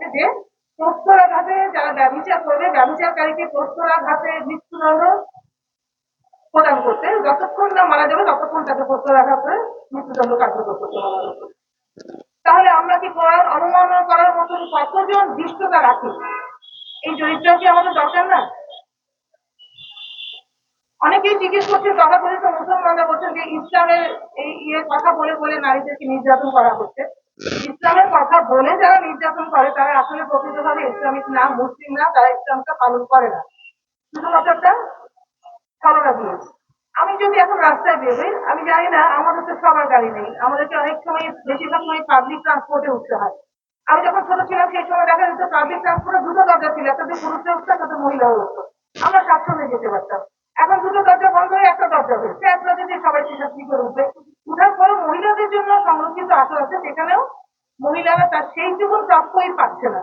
যে পোস্তরাঘাতে যারা ব্যবচার করবে ব্যবচারকারীকে পোস্তরাঘাতে মৃত্যুদণ্ড প্রদান করতে, যতক্ষণ না মারা যাবে, ততক্ষণ তাকে পোস্তরাঘাত করে মৃত্যুদণ্ড কার্যকর করতে হবে। তাহলে আমরা কি কোরআন অনুমান করার মতন কতজন দৃষ্টতা রাখি? এই চরিত্র কি আমাদের দরকার না? অনেকেই জিজ্ঞেস করছে কথা বলে তো মুসলমানরা বলছেন যে ইসলামের এই ইয়ে কথা বলে বলে নারীদেরকে নির্যাতন করা হচ্ছে। ইসলামের কথা বলে যারা নির্যাতন করে, তারা আসলে প্রকৃতভাবে ইসলামিক না, মুসলিম না, তারা ইসলামটা পালন করে না। শুধুমাত্র একটা আমি যদি এখন রাস্তায় বেরোই আমি জানি না আমাদের তো সবার গাড়ি নেই। আমাদেরকে অনেক সময় বেশিরভাগ সময় পাবলিক ট্রান্সপোর্টে উঠতে হয়। আমি যখন ছোট ছিলাম, সেই সময় দেখা যেত পাবলিক ট্রান্সপোর্টে দুটো দরজা ছিল, একটা পুরুষরা উঠতো, একটা মহিলা উঠতো। আমরা স্বাচ্ছন্দ্যে যেতে পারতাম। এখন দুটো দরজা বন্ধ হয়ে একটা দরজা হয়েছে। এক যদি সবাই সিদ্ধান্ত করে উঠবে? মহিলাদের জন্য সংরক্ষিত আসন আছে, সেখানেও মহিলারা তার সেই জীবন প্রাপ্যই পাচ্ছে না।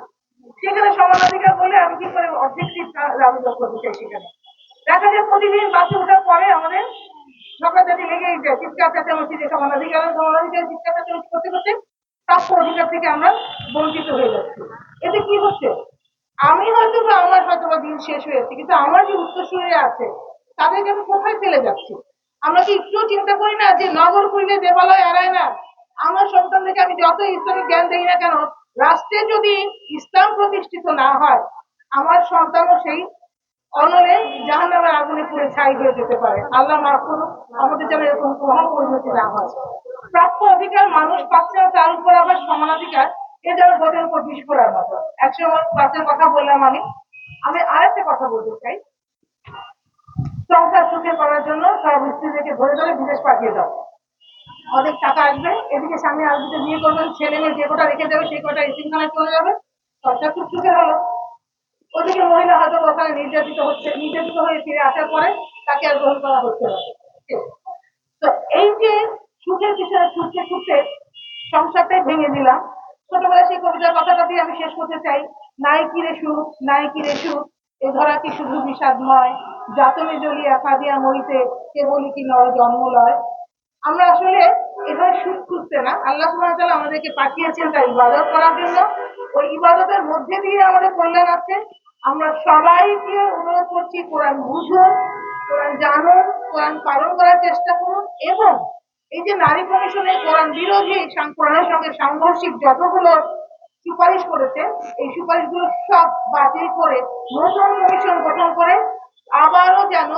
সেখানে সমানাধিকার বলে আমি কি করে অবজেক্টিভ রাজনীতি করতে সেখানে? দেখা যায় প্রতিদিন বাসে ওঠার পরে আমাদের ঝগড়াঝাটি লেগেই যায়। চিৎকার চেঁচামেচি যে সমানাধিকার সমানাধিকার চিৎকার চেঁচামেচি করতে করতে প্রাপ্য অধিকার থেকে আমরা বঞ্চিত হয়ে যাচ্ছি। এতে কি হচ্ছে? আমি হয়তো আমার হয়তো দিন শেষ হয়ে হয়েছে কিন্তু আমার যে উত্তরসূরিরা আছে, তাদেরকে আমি কোথায় ফেলে যাচ্ছি? আমরা কি একটু চিন্তা করি না যে নগর করিলে দেবালয় এড়ায় না? আমার সন্তানদেরকে আমি যত ইসলামিক জ্ঞান দিই না কেন, রাষ্ট্রে যদি ইসলাম প্রতিষ্ঠিত না হয়, আমার সন্তানও সেই অনলে জাহান নামের আগুনে পুড়ে ছাই হয়ে যেতে পারে। আল্লাহ মাফ করুন আমাদের যেন এরকম কোনো পরিণতি না হয়। প্রাপ্য অধিকার মানুষ পাচ্ছে না, তার উপর আবার সমানাধিকার এ যেন বোধের উপর বিস্ফোরার মতো একসময় ক্লাসের কথা বললাম আমি। আমি আরেকটা কথা বলতে চাই। সংসার সুখে করার জন্য সব স্ত্রীদেরকে ধরে ধরে বিদেশ পাঠিয়ে দাও। অনেক টাকা আসবে। এদিকে স্বামী আসবে বিয়ে করবেন, ছেলে মেয়ে যে কটা রেখে যাবে সেই কটা এতিমখানায় চলে যাবে। সংসার খুব সুখে হলো। ওদিকে মহিলা হয়তো ওখানে নির্যাতিত হচ্ছে, নির্যাতিত হয়ে ফিরে আসার পরে তাকে আর গ্রহণ করা হচ্ছে না। তো এই যে সুখের বিষয়ে ছুটতে ছুটতে সংসারটাই ভেঙে দিলাম। ছোটবেলায় সেই কবিতার কথাটা দিয়ে আমি শেষ করতে চাই, নাই কিরে সুখ, নাই কিরে সুখ এ ধরা কি শুধু বিষাদময় যাতনে জ্বলিয়া কাঁদিয়া মরিতে কেবলই কি নয়, জন্ম লয়? আমরা আসলে এভাবে সুখ খুঁজতে না। আল্লাহ সুবহানাহু আমাদেরকে পাঠিয়েছেন তার ইবাদত করার জন্য। ওই ইবাদতের মধ্যে দিয়ে আমাদের কল্যাণ আছে। আমরা সবাইকে অনুরোধ করছি, কোরআন বুঝুন, কোরআন জানুন, কোরআন পালন করার চেষ্টা করুন এবং এই যে নারী কমিশনের কোরআন বিরোধী কোরআনের সঙ্গে সাংঘর্ষিক যতগুলো সুপারিশ করেছে। এই সুপারিশগুলো সব বাতিল করে নতুন কমিশন গঠন করে আবারও যেন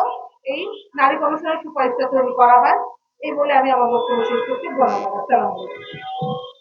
এই নারী কমিশনের সুপারিশটা তৈরি করা হয়। এই বলে আমি আমার বক্তব্য শেষ করছি। ধন্যবাদ। আসসালাম আলাইকুম। ধন্যবাদ